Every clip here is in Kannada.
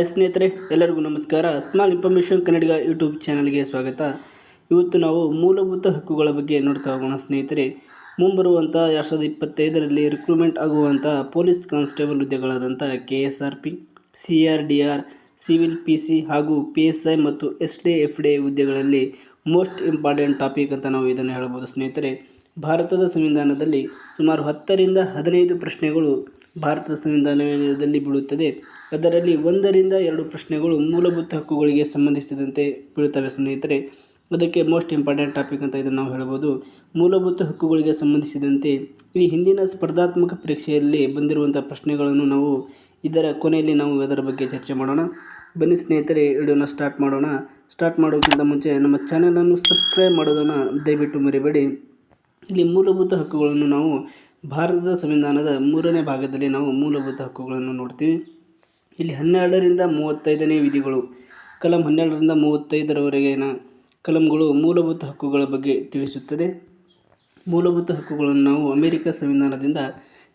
ಹಾಯ್ ಸ್ನೇಹಿತರೆ, ಎಲ್ಲರಿಗೂ ನಮಸ್ಕಾರ. ಸ್ಮಾಲ್ ಇನ್ಫಾರ್ಮೇಷನ್ ಕನ್ನಡಿಗ ಯೂಟ್ಯೂಬ್ ಚಾನಲ್ಗೆ ಸ್ವಾಗತ. ಇವತ್ತು ನಾವು ಮೂಲಭೂತ ಹಕ್ಕುಗಳ ಬಗ್ಗೆ ನೋಡ್ತಾ ಹೋಗೋಣ ಸ್ನೇಹಿತರೆ. ಮುಂಬರುವಂಥ ಎರಡು ಸಾವಿರದ ಇಪ್ಪತ್ತೈದರಲ್ಲಿ ರಿಕ್ರೂಟ್ಮೆಂಟ್ ಆಗುವಂಥ police constable ಹುದ್ದೆಗಳಾದಂಥ K S R P C R D R civil P C ಹಾಗೂ ಪಿ ಎಸ್ ಐ ಮತ್ತು ಎಸ್ ಡಿ ಎಫ್ ಡಿ ಹುದ್ದೆಗಳಲ್ಲಿ ಮೋಸ್ಟ್ ಇಂಪಾರ್ಟೆಂಟ್ ಟಾಪಿಕ್ ಅಂತ ನಾವು ಇದನ್ನು ಹೇಳ್ಬೋದು ಸ್ನೇಹಿತರೆ. ಭಾರತದ ಸಂವಿಧಾನದಲ್ಲಿ ಸುಮಾರು ಹತ್ತರಿಂದ ಹದಿನೈದು ಪ್ರಶ್ನೆಗಳು ಭಾರತದ ಸಂವಿಧಾನದಲ್ಲಿ ಬೀಳುತ್ತದೆ. ಅದರಲ್ಲಿ ಒಂದರಿಂದ ಎರಡು ಪ್ರಶ್ನೆಗಳು ಮೂಲಭೂತ ಹಕ್ಕುಗಳಿಗೆ ಸಂಬಂಧಿಸಿದಂತೆ ಬೀಳುತ್ತವೆ ಸ್ನೇಹಿತರೆ. ಅದಕ್ಕೆ ಮೋಸ್ಟ್ ಇಂಪಾರ್ಟೆಂಟ್ ಟಾಪಿಕ್ ಅಂತ ಇದನ್ನು ನಾವು ಹೇಳ್ಬೋದು. ಮೂಲಭೂತ ಹಕ್ಕುಗಳಿಗೆ ಸಂಬಂಧಿಸಿದಂತೆ ಈ ಹಿಂದಿನ ಸ್ಪರ್ಧಾತ್ಮಕ ಪರೀಕ್ಷೆಯಲ್ಲಿ ಬಂದಿರುವಂಥ ಪ್ರಶ್ನೆಗಳನ್ನು ನಾವು ಇದರ ಕೊನೆಯಲ್ಲಿ ನಾವು ಅದರ ಬಗ್ಗೆ ಚರ್ಚೆ ಮಾಡೋಣ. ಬನ್ನಿ ಸ್ನೇಹಿತರೆ, ವಿಡಿಯೋನ ಸ್ಟಾರ್ಟ್ ಮಾಡೋಣ. ಸ್ಟಾರ್ಟ್ ಮಾಡೋಕ್ಕಿಂತ ಮುಂಚೆ ನಮ್ಮ ಚಾನಲನ್ನು ಸಬ್ಸ್ಕ್ರೈಬ್ ಮಾಡೋದನ್ನು ದಯವಿಟ್ಟು ಮರಿಬೇಡಿ. ಇಲ್ಲಿ ಮೂಲಭೂತ ಹಕ್ಕುಗಳನ್ನು ನಾವು ಭಾರತದ ಸಂವಿಧಾನದ ಮೂರನೇ ಭಾಗದಲ್ಲಿ ನಾವು ಮೂಲಭೂತ ಹಕ್ಕುಗಳನ್ನು ನೋಡ್ತೀವಿ. ಇಲ್ಲಿ ಹನ್ನೆರಡರಿಂದ ಮೂವತ್ತೈದನೇ ವಿಧಿಗಳು, ಕಲಂ ಹನ್ನೆರಡರಿಂದ ಮೂವತ್ತೈದರವರೆಗಿನ ಕಲಂಗಳು ಮೂಲಭೂತ ಹಕ್ಕುಗಳ ಬಗ್ಗೆ ತಿಳಿಸುತ್ತದೆ. ಮೂಲಭೂತ ಹಕ್ಕುಗಳನ್ನು ನಾವು ಅಮೆರಿಕ ಸಂವಿಧಾನದಿಂದ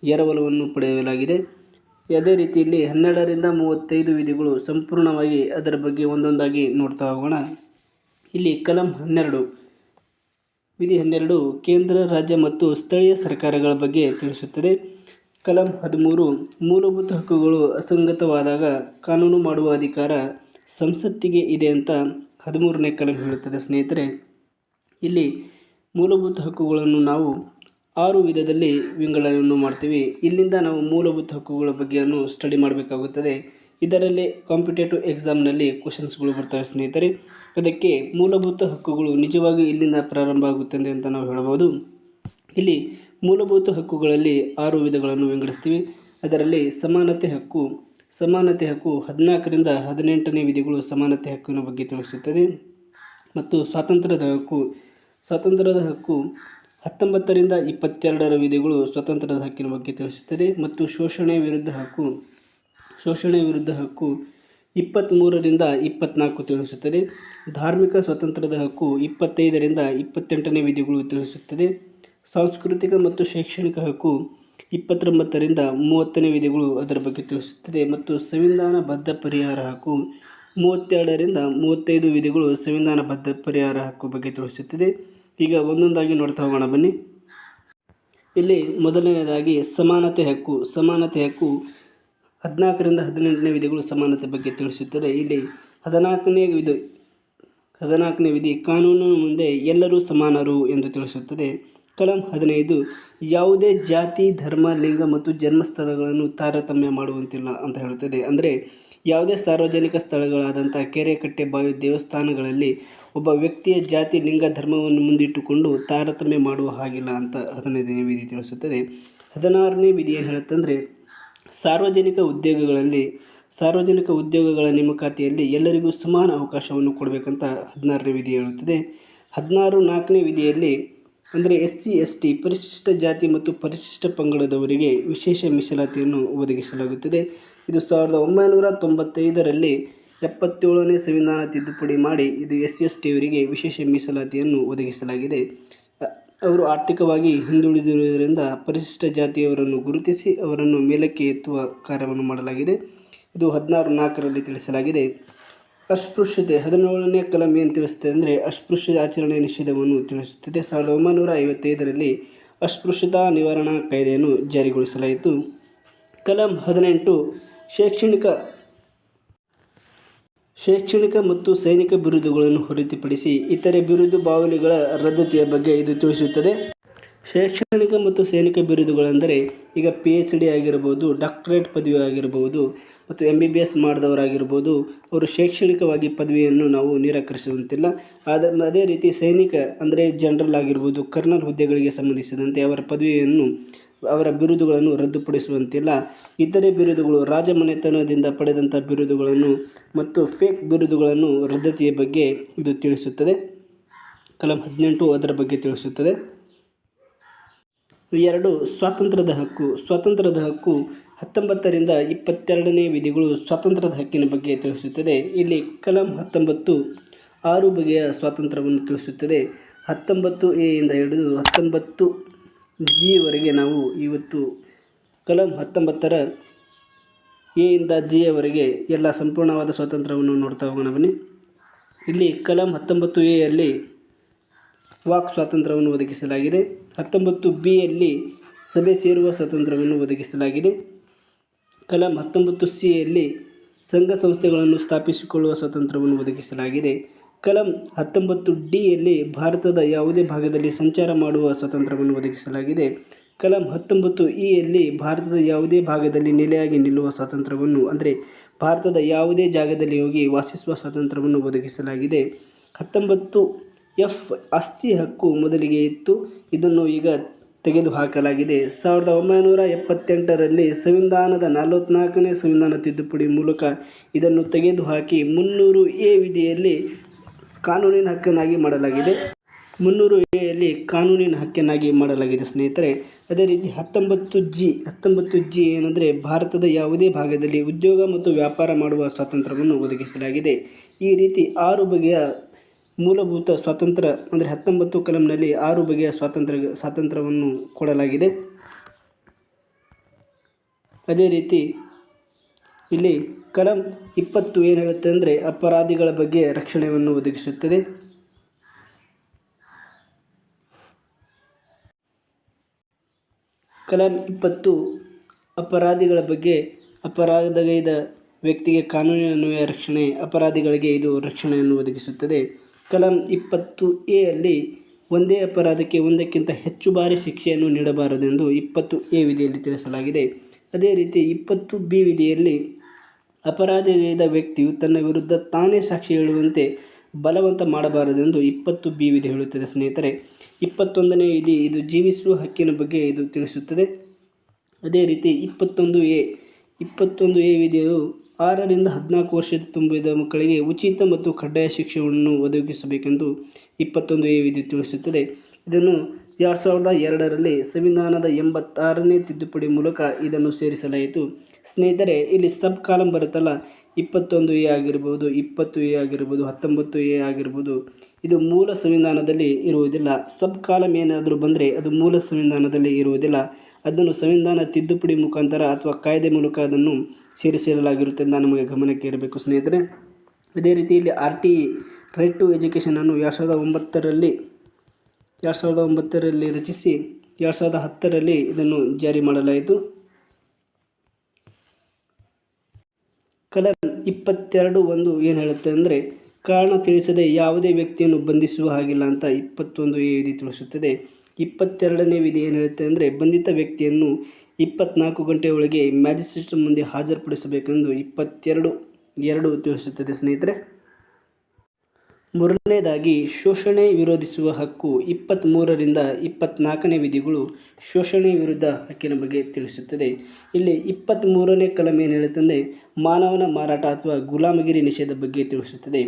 ಎರವಲವನ್ನು ಪಡೆಯಲಾಗಿದೆ. ಅದೇ ರೀತಿಯಲ್ಲಿ ಹನ್ನೆರಡರಿಂದ ಮೂವತ್ತೈದು ವಿಧಿಗಳು ಸಂಪೂರ್ಣವಾಗಿ ಅದರ ಬಗ್ಗೆ ಒಂದೊಂದಾಗಿ ನೋಡ್ತಾ ಹೋಗೋಣ. ಇಲ್ಲಿ ಕಲಂ ಹನ್ನೆರಡು ವಿಧಿ ಹನ್ನೆರಡು ಕೇಂದ್ರ, ರಾಜ್ಯ ಮತ್ತು ಸ್ಥಳೀಯ ಸರ್ಕಾರಗಳ ಬಗ್ಗೆ ತಿಳಿಸುತ್ತದೆ. ಕಲಂ ಹದಿಮೂರು ಮೂಲಭೂತ ಹಕ್ಕುಗಳು ಅಸಂಗತವಾದಾಗ ಕಾನೂನು ಮಾಡುವ ಅಧಿಕಾರ ಸಂಸತ್ತಿಗೆ ಇದೆ ಅಂತ ಹದಿಮೂರನೇ ಕಲಂ ಹೇಳುತ್ತದೆ ಸ್ನೇಹಿತರೆ. ಇಲ್ಲಿ ಮೂಲಭೂತ ಹಕ್ಕುಗಳನ್ನು ನಾವು ಆರು ವಿಧದಲ್ಲಿ ವಿಂಗಡಣೆಯನ್ನು ಮಾಡ್ತೀವಿ. ಇಲ್ಲಿಂದ ನಾವು ಮೂಲಭೂತ ಹಕ್ಕುಗಳ ಬಗ್ಗೆಯನ್ನು ಸ್ಟಡಿ ಮಾಡಬೇಕಾಗುತ್ತದೆ. ಇದರಲ್ಲಿ ಕಾಂಪಿಟೇಟಿವ್ ಎಕ್ಸಾಮ್ನಲ್ಲಿ ಕ್ವಶನ್ಸ್ಗಳು ಬರ್ತವೆ ಸ್ನೇಹಿತರೆ. ಅದಕ್ಕೆ ಮೂಲಭೂತ ಹಕ್ಕುಗಳು ನಿಜವಾಗಿ ಇಲ್ಲಿಂದ ಪ್ರಾರಂಭ ಆಗುತ್ತದೆ ಅಂತ ನಾವು ಹೇಳ್ಬೋದು ಇಲ್ಲಿ ಮೂಲಭೂತ ಹಕ್ಕುಗಳಲ್ಲಿ ಆರು ವಿಧಗಳನ್ನು ವಿಂಗಡಿಸ್ತೀವಿ. ಅದರಲ್ಲಿ ಸಮಾನತೆ ಹಕ್ಕು ಸಮಾನತೆ ಹಕ್ಕು ಹದಿನಾಲ್ಕರಿಂದ ಹದಿನೆಂಟನೇ ವಿಧಿಗಳು ಸಮಾನತೆ ಹಕ್ಕಿನ ಬಗ್ಗೆ ತಿಳಿಸುತ್ತದೆ. ಮತ್ತು ಸ್ವಾತಂತ್ರ್ಯದ ಹಕ್ಕು ಸ್ವಾತಂತ್ರ್ಯದ ಹಕ್ಕು ಹತ್ತೊಂಬತ್ತರಿಂದ ಇಪ್ಪತ್ತೆರಡರ ವಿಧಿಗಳು ಸ್ವಾತಂತ್ರ್ಯದ ಹಕ್ಕಿನ ಬಗ್ಗೆ ತಿಳಿಸುತ್ತದೆ. ಮತ್ತು ಶೋಷಣೆ ವಿರುದ್ಧ ಹಕ್ಕು, ಶೋಷಣೆ ವಿರುದ್ಧ ಹಕ್ಕು ಇಪ್ಪತ್ತ್ಮೂರರಿಂದ ಇಪ್ಪತ್ನಾಲ್ಕು ತಿಳಿಸುತ್ತದೆ. ಧಾರ್ಮಿಕ ಸ್ವಾತಂತ್ರ್ಯದ ಹಕ್ಕು ಇಪ್ಪತ್ತೈದರಿಂದ ಇಪ್ಪತ್ತೆಂಟನೇ ವಿಧಿಗಳು ತಿಳಿಸುತ್ತದೆ. ಸಾಂಸ್ಕೃತಿಕ ಮತ್ತು ಶೈಕ್ಷಣಿಕ ಹಕ್ಕು ಇಪ್ಪತ್ತೊಂಬತ್ತರಿಂದ ಮೂವತ್ತನೇ ವಿಧಿಗಳು ಅದರ ಬಗ್ಗೆ ತಿಳಿಸುತ್ತದೆ. ಮತ್ತು ಸಂವಿಧಾನ ಬದ್ಧ ಪರಿಹಾರ ಹಕ್ಕು ಮೂವತ್ತೆರಡರಿಂದ ಮೂವತ್ತೈದು ವಿಧಿಗಳು ಸಂವಿಧಾನಬದ್ಧ ಪರಿಹಾರ ಹಕ್ಕು ಬಗ್ಗೆ ತಿಳಿಸುತ್ತದೆ. ಈಗ ಒಂದೊಂದಾಗಿ ನೋಡ್ತಾ ಹೋಗೋಣ, ಬನ್ನಿ. ಇಲ್ಲಿ ಮೊದಲನೇದಾಗಿ ಸಮಾನತೆ ಹಕ್ಕು. ಸಮಾನತೆ ಹಕ್ಕು ಹದಿನಾಲ್ಕರಿಂದ ಹದಿನೆಂಟನೇ ವಿಧಿಗಳು ಸಮಾನತೆ ಬಗ್ಗೆ ತಿಳಿಸುತ್ತದೆ. ಇಲ್ಲಿ ಹದಿನಾಲ್ಕನೇ ವಿಧಿ ಹದಿನಾಲ್ಕನೇ ವಿಧಿ ಕಾನೂನು ಮುಂದೆ ಎಲ್ಲರೂ ಸಮಾನರು ಎಂದು ತಿಳಿಸುತ್ತದೆ. ಕಲಂ ಹದಿನೈದು, ಯಾವುದೇ ಜಾತಿ, ಧರ್ಮ, ಲಿಂಗ ಮತ್ತು ಜನ್ಮಸ್ಥಳಗಳನ್ನು ತಾರತಮ್ಯ ಮಾಡುವಂತಿಲ್ಲ ಅಂತ ಹೇಳುತ್ತದೆ. ಅಂದರೆ ಯಾವುದೇ ಸಾರ್ವಜನಿಕ ಸ್ಥಳಗಳಾದಂಥ ಕೆರೆ ಕಟ್ಟೆ ಬಾವಿ, ದೇವಸ್ಥಾನಗಳಲ್ಲಿ ಒಬ್ಬ ವ್ಯಕ್ತಿಯ ಜಾತಿ, ಲಿಂಗ, ಧರ್ಮವನ್ನು ಮುಂದಿಟ್ಟುಕೊಂಡು ತಾರತಮ್ಯ ಮಾಡುವ ಹಾಗಿಲ್ಲ ಅಂತ ಹದಿನೈದನೇ ವಿಧಿ ತಿಳಿಸುತ್ತದೆ. ಹದಿನಾರನೇ ವಿಧಿ ಏನು ಹೇಳುತ್ತಂದರೆ ಸಾರ್ವಜನಿಕ ಉದ್ಯೋಗಗಳಲ್ಲಿ, ಸಾರ್ವಜನಿಕ ಉದ್ಯೋಗಗಳ ನೇಮಕಾತಿಯಲ್ಲಿ ಎಲ್ಲರಿಗೂ ಸಮಾನ ಅವಕಾಶವನ್ನು ಕೊಡಬೇಕಂತ ಹದಿನಾರನೇ ವಿಧಿ ಹೇಳುತ್ತದೆ. ಹದಿನಾರು ನಾಲ್ಕನೇ ವಿಧಿಯಲ್ಲಿ ಅಂದರೆ ಎಸ್ ಸಿ ಎಸ್ ಟಿ ಪರಿಶಿಷ್ಟ ಜಾತಿ ಮತ್ತು ಪರಿಶಿಷ್ಟ ಪಂಗಡದವರಿಗೆ ವಿಶೇಷ ಮೀಸಲಾತಿಯನ್ನು ಒದಗಿಸಲಾಗುತ್ತದೆ. ಇದು ಸಾವಿರದ ಒಂಬೈನೂರ ತೊಂಬತ್ತೈದರಲ್ಲಿ ಎಪ್ಪತ್ತೇಳನೇ ಸಂವಿಧಾನ ತಿದ್ದುಪಡಿ ಮಾಡಿ ಇದು ಎಸ್ ಸಿ ಎಸ್ ಟಿಯವರಿಗೆ ವಿಶೇಷ ಮೀಸಲಾತಿಯನ್ನು ಒದಗಿಸಲಾಗಿದೆ. ಅವರು ಆರ್ಥಿಕವಾಗಿ ಹಿಂದುಳಿದಿರುವುದರಿಂದ ಪರಿಶಿಷ್ಟ ಜಾತಿಯವರನ್ನು ಗುರುತಿಸಿ ಅವರನ್ನು ಮೇಲಕ್ಕೆ ಎತ್ತುವ ಕಾರ್ಯವನ್ನು ಮಾಡಲಾಗಿದೆ. ಇದು ಹದಿನಾರು ನಾಲ್ಕರಲ್ಲಿ ತಿಳಿಸಲಾಗಿದೆ. ಅಸ್ಪೃಶ್ಯತೆ ಹದಿನೇಳನೇ ಕಲಂ ಏನು ತಿಳಿಸುತ್ತೆ ಅಂದರೆ ಅಸ್ಪೃಶ್ಯ ಆಚರಣೆ ನಿಷೇಧವನ್ನು ತಿಳಿಸುತ್ತದೆ. ಸಾವಿರದ ಒಂಬೈನೂರ ಐವತ್ತೈದರಲ್ಲಿ ಅಸ್ಪೃಶ್ಯತಾ ನಿವಾರಣಾ ಕಾಯ್ದೆಯನ್ನು ಜಾರಿಗೊಳಿಸಲಾಯಿತು. ಕಲಂ ಹದಿನೆಂಟು ಶೈಕ್ಷಣಿಕ ಶೈಕ್ಷಣಿಕ ಮತ್ತು ಸೈನಿಕ ಬಿರುದುಗಳನ್ನು ಹೊರತುಪಡಿಸಿ ಇತರೆ ಬಿರುದು ಬಾವಲಿಗಳ ರದ್ದತಿಯ ಬಗ್ಗೆ ಇದು ತಿಳಿಸುತ್ತದೆ. ಶೈಕ್ಷಣಿಕ ಮತ್ತು ಸೈನಿಕ ಬಿರುದುಗಳೆಂದರೆ ಈಗ ಪಿ ಎಚ್ ಡಿ ಆಗಿರ್ಬೋದು, ಡಾಕ್ಟರೇಟ್ ಪದವಿ ಆಗಿರ್ಬೋದು ಮತ್ತು ಎಂ ಬಿ ಬಿ ಎಸ್ ಮಾಡಿದವರಾಗಿರ್ಬೋದು, ಅವರು ಶೈಕ್ಷಣಿಕವಾಗಿ ಪದವಿಯನ್ನು ನಾವು ನಿರಾಕರಿಸುವಂತಿಲ್ಲ. ಆದರೆ ಅದೇ ರೀತಿ ಸೈನಿಕ ಅಂದರೆ ಜನರಲ್ ಆಗಿರ್ಬೋದು, ಕರ್ನಲ್ ಹುದ್ದೆಗಳಿಗೆ ಸಂಬಂಧಿಸಿದಂತೆ ಅವರ ಪದವಿಯನ್ನು ಅವರ ಬಿರುದುಗಳನ್ನು ರದ್ದುಪಡಿಸುವಂತಿಲ್ಲ. ಇತರೆ ಬಿರುದುಗಳು ರಾಜಮನೆತನದಿಂದ ಪಡೆದಂಥ ಬಿರುದುಗಳನ್ನು ಮತ್ತು ಫೇಕ್ ಬಿರುದುಗಳನ್ನು ರದ್ದತಿಯ ಬಗ್ಗೆ ಇದು ತಿಳಿಸುತ್ತದೆ. ಕಲಂ ಹದಿನೆಂಟು ಅದರ ಬಗ್ಗೆ ತಿಳಿಸುತ್ತದೆ. ಎರಡು, ಸ್ವಾತಂತ್ರ್ಯದ ಹಕ್ಕು. ಸ್ವಾತಂತ್ರ್ಯದ ಹಕ್ಕು ಹತ್ತೊಂಬತ್ತರಿಂದ ಇಪ್ಪತ್ತೆರಡನೇ ವಿಧಿಗಳು ಸ್ವಾತಂತ್ರ್ಯದ ಹಕ್ಕಿನ ಬಗ್ಗೆ ತಿಳಿಸುತ್ತದೆ. ಇಲ್ಲಿ ಕಲಂ ಹತ್ತೊಂಬತ್ತು ಆರು ಬಗೆಯ ಸ್ವಾತಂತ್ರ್ಯವನ್ನು ತಿಳಿಸುತ್ತದೆ. ಹತ್ತೊಂಬತ್ತು ಎ ಇಂದ ಹಿಡಿದು ಹತ್ತೊಂಬತ್ತು ಜಿವರೆಗೆ ನಾವು ಇವತ್ತು ಕಲಂ ಹತ್ತೊಂಬತ್ತರ ಎ ಇಂದ ಜಿಯವರೆಗೆ ಎಲ್ಲ ಸಂಪೂರ್ಣವಾದ ಸ್ವಾತಂತ್ರ್ಯವನ್ನು ನೋಡ್ತಾ ಹೋಗೋಣ ಬನ್ನಿ. ಇಲ್ಲಿ ಕಲಂ ಹತ್ತೊಂಬತ್ತು ಎಯಲ್ಲಿ ವಾಕ್ ಸ್ವಾತಂತ್ರ್ಯವನ್ನು ಒದಗಿಸಲಾಗಿದೆ. ಹತ್ತೊಂಬತ್ತು ಬಿಯಲ್ಲಿ ಸಭೆ ಸೇರುವ ಸ್ವಾತಂತ್ರ್ಯವನ್ನು ಒದಗಿಸಲಾಗಿದೆ. ಕಲಂ ಹತ್ತೊಂಬತ್ತು ಸಿಯಲ್ಲಿ ಸಂಘ ಸಂಸ್ಥೆಗಳನ್ನು ಸ್ಥಾಪಿಸಿಕೊಳ್ಳುವ ಸ್ವಾತಂತ್ರ್ಯವನ್ನು ಒದಗಿಸಲಾಗಿದೆ. ಕಲಂ ಹತ್ತೊಂಬತ್ತು ಡಿಯಲ್ಲಿ ಭಾರತದ ಯಾವುದೇ ಭಾಗದಲ್ಲಿ ಸಂಚಾರ ಮಾಡುವ ಸ್ವಾತಂತ್ರ್ಯವನ್ನು ಒದಗಿಸಲಾಗಿದೆ. ಕಲಂ ಹತ್ತೊಂಬತ್ತು ಇಯಲ್ಲಿ ಭಾರತದ ಯಾವುದೇ ಭಾಗದಲ್ಲಿ ನೆಲೆಯಾಗಿ ನಿಲ್ಲುವ ಸ್ವಾತಂತ್ರ್ಯವನ್ನು, ಅಂದರೆ ಭಾರತದ ಯಾವುದೇ ಜಾಗದಲ್ಲಿ ಹೋಗಿ ವಾಸಿಸುವ ಸ್ವಾತಂತ್ರ್ಯವನ್ನು ಒದಗಿಸಲಾಗಿದೆ. ಹತ್ತೊಂಬತ್ತು ಎಫ್ ಆಸ್ತಿ ಹಕ್ಕು ಮೊದಲಿಗೆ ಇತ್ತು. ಇದನ್ನು ಈಗ ತೆಗೆದುಹಾಕಲಾಗಿದೆ. ಸಾವಿರದ ಒಂಬೈನೂರ ಎಪ್ಪತ್ತೆಂಟರಲ್ಲಿ ಸಂವಿಧಾನದ ನಲವತ್ನಾಲ್ಕನೇ ಸಂವಿಧಾನ ತಿದ್ದುಪಡಿ ಮೂಲಕ ಇದನ್ನು ತೆಗೆದುಹಾಕಿ ಮುನ್ನೂರು ಎ ವಿಧಿಯಲ್ಲಿ ಕಾನೂನಿನ ಹಕ್ಕನ್ನಾಗಿ ಮಾಡಲಾಗಿದೆ. ಮುನ್ನೂರು ಎಯಲ್ಲಿ ಕಾನೂನಿನ ಹಕ್ಕನ್ನಾಗಿ ಮಾಡಲಾಗಿದೆ ಸ್ನೇಹಿತರೆ. ಅದೇ ರೀತಿ ಹತ್ತೊಂಬತ್ತು ಜಿ ಹತ್ತೊಂಬತ್ತು ಜಿ ಏನಂದರೆ ಭಾರತದ ಯಾವುದೇ ಭಾಗದಲ್ಲಿ ಉದ್ಯೋಗ ಮತ್ತು ವ್ಯಾಪಾರ ಮಾಡುವ ಸ್ವಾತಂತ್ರ್ಯವನ್ನು ಒದಗಿಸಲಾಗಿದೆ. ಈ ರೀತಿ ಆರು ಬಗೆಯ ಮೂಲಭೂತ ಸ್ವಾತಂತ್ರ್ಯ ಅಂದರೆ ಹತ್ತೊಂಬತ್ತು ಕಲಂನಲ್ಲಿ ಆರು ಬಗೆಯ ಸ್ವಾತಂತ್ರ್ಯ, ಸ್ವಾತಂತ್ರ್ಯವನ್ನು ಕೊಡಲಾಗಿದೆ. ಅದೇ ರೀತಿ ಇಲ್ಲಿ ಕಲಂ ಇಪ್ಪತ್ತು ಏನು ಹೇಳುತ್ತೆ ಅಂದರೆ ಅಪರಾಧಿಗಳ ಬಗ್ಗೆ ರಕ್ಷಣೆಯನ್ನು ಒದಗಿಸುತ್ತದೆ. ಕಲಂ ಇಪ್ಪತ್ತು ಅಪರಾಧಿಗಳ ಬಗ್ಗೆ ಅಪರಾಧಗೈದ ವ್ಯಕ್ತಿಗೆ ಕಾನೂನಿನ ಅನ್ವಯ ರಕ್ಷಣೆ, ಅಪರಾಧಿಗಳಿಗೆ ಇದು ರಕ್ಷಣೆಯನ್ನು ಒದಗಿಸುತ್ತದೆ. ಕಲಂ ಇಪ್ಪತ್ತು ಎ ಅಲ್ಲಿ ಒಂದೇ ಅಪರಾಧಕ್ಕೆ ಒಂದಕ್ಕಿಂತ ಹೆಚ್ಚು ಬಾರಿ ಶಿಕ್ಷೆಯನ್ನು ನೀಡಬಾರದೆಂದು ಇಪ್ಪತ್ತು ಎ ವಿಧಿಯಲ್ಲಿ ತಿಳಿಸಲಾಗಿದೆ. ಅದೇ ರೀತಿ ಇಪ್ಪತ್ತು ಬಿ ವಿಧಿಯಲ್ಲಿ ಅಪರಾಧಿಗೈದ ವ್ಯಕ್ತಿಯು ತನ್ನ ವಿರುದ್ಧ ತಾನೇ ಸಾಕ್ಷಿ ಹೇಳುವಂತೆ ಬಲವಂತ ಮಾಡಬಾರದೆಂದು ಇಪ್ಪತ್ತು ಬಿ ವಿಧಿ ಹೇಳುತ್ತದೆ. ಸ್ನೇಹಿತರೆ, ಇಪ್ಪತ್ತೊಂದನೇ ವಿಧಿ ಇದು ಜೀವಿಸುವ ಹಕ್ಕಿನ ಬಗ್ಗೆ ಇದು ತಿಳಿಸುತ್ತದೆ. ಅದೇ ರೀತಿ ಇಪ್ಪತ್ತೊಂದು ಎ ಇಪ್ಪತ್ತೊಂದು ಎ ವಿಧಿಯು ಆರರಿಂದ ಹದಿನಾಲ್ಕು ವರ್ಷದ ತುಂಬಿದ ಮಕ್ಕಳಿಗೆ ಉಚಿತ ಮತ್ತು ಕಡ್ಡಾಯ ಶಿಕ್ಷಣವನ್ನು ಒದಗಿಸಬೇಕೆಂದು ಇಪ್ಪತ್ತೊಂದು ಎ ವಿಧಿ ತಿಳಿಸುತ್ತದೆ. ಇದನ್ನು ಎರಡು ಸಾವಿರದ ಎರಡರಲ್ಲಿ ಸಂವಿಧಾನದ ಎಂಬತ್ತಾರನೇ ತಿದ್ದುಪಡಿ ಮೂಲಕ ಇದನ್ನು ಸೇರಿಸಲಾಯಿತು. ಸ್ನೇಹಿತರೆ, ಇಲ್ಲಿ ಸಬ್ ಕಾಲಮ್ ಬರುತ್ತಲ್ಲ, ಇಪ್ಪತ್ತೊಂದು ಎ ಆಗಿರ್ಬೋದು, ಇಪ್ಪತ್ತು ಎ ಆಗಿರ್ಬೋದು, ಹತ್ತೊಂಬತ್ತು ಎ ಆಗಿರ್ಬೋದು, ಇದು ಮೂಲ ಸಂವಿಧಾನದಲ್ಲಿ ಇರುವುದಿಲ್ಲ. ಸಬ್ ಕಾಲಮ್ ಏನಾದರೂ ಬಂದರೆ ಅದು ಮೂಲ ಸಂವಿಧಾನದಲ್ಲಿ ಇರುವುದಿಲ್ಲ. ಅದನ್ನು ಸಂವಿಧಾನ ತಿದ್ದುಪಡಿ ಮುಖಾಂತರ ಅಥವಾ ಕಾಯ್ದೆ ಮೂಲಕ ಅದನ್ನು ಸೇರಿಸಿರಲಾಗಿರುತ್ತೆ ಅಂತ ನಮಗೆ ಗಮನಕ್ಕೆ ಇರಬೇಕು ಸ್ನೇಹಿತರೆ. ಅದೇ ರೀತಿ ಇಲ್ಲಿ ಆರ್ ಟಿ ರೈಟ್ ಟು ಎಜುಕೇಷನನ್ನು ಎರಡು ಸಾವಿರದ ಒಂಬತ್ತರಲ್ಲಿ, ಎರಡು ಸಾವಿರದ ಒಂಬತ್ತರಲ್ಲಿ ರಚಿಸಿ, ಎರಡು ಸಾವಿರದ ಹತ್ತರಲ್ಲಿ ಇದನ್ನು ಜಾರಿ ಮಾಡಲಾಯಿತು. ಕಲಂ ಇಪ್ಪತ್ತೆರಡು ಒಂದು ಏನು ಹೇಳುತ್ತೆ ಅಂದರೆ, ಕಾರಣ ತಿಳಿಸದೆ ಯಾವುದೇ ವ್ಯಕ್ತಿಯನ್ನು ಬಂಧಿಸುವ ಹಾಗಿಲ್ಲ ಅಂತ ಇಪ್ಪತ್ತೊಂದು ಎ ವಿಧಿ ತಿಳಿಸುತ್ತದೆ. ಇಪ್ಪತ್ತೆರಡನೇ ವಿಧಿ ಏನು ಹೇಳುತ್ತೆ ಅಂದರೆ, ಬಂಧಿತ ವ್ಯಕ್ತಿಯನ್ನು ಇಪ್ಪತ್ನಾಲ್ಕು ಗಂಟೆ ಒಳಗೆ ಮ್ಯಾಜಿಸ್ಟ್ರೇಟ್ ಮುಂದೆ ಹಾಜರುಪಡಿಸಬೇಕೆಂದು ಇಪ್ಪತ್ತೆರಡು ಎರಡು ತಿಳಿಸುತ್ತದೆ ಸ್ನೇಹಿತರೆ. ಮೂರನೇದಾಗಿ ಶೋಷಣೆ ವಿರೋಧಿಸುವ ಹಕ್ಕು ಇಪ್ಪತ್ತ್ಮೂರರಿಂದ ಇಪ್ಪತ್ತ್ನಾಲ್ಕನೇ ವಿಧಿಗಳು ಶೋಷಣೆ ವಿರುದ್ಧ ಹಕ್ಕಿನ ಬಗ್ಗೆ ತಿಳಿಸುತ್ತದೆ. ಇಲ್ಲಿ ಇಪ್ಪತ್ತ್ಮೂರನೇ ಕಲಂ ಏನು ಹೇಳುತ್ತಂದರೆ ಮಾನವನ ಮಾರಾಟ ಅಥವಾ ಗುಲಾಮಗಿರಿ ನಿಷೇಧ ಬಗ್ಗೆ ತಿಳಿಸುತ್ತದೆ.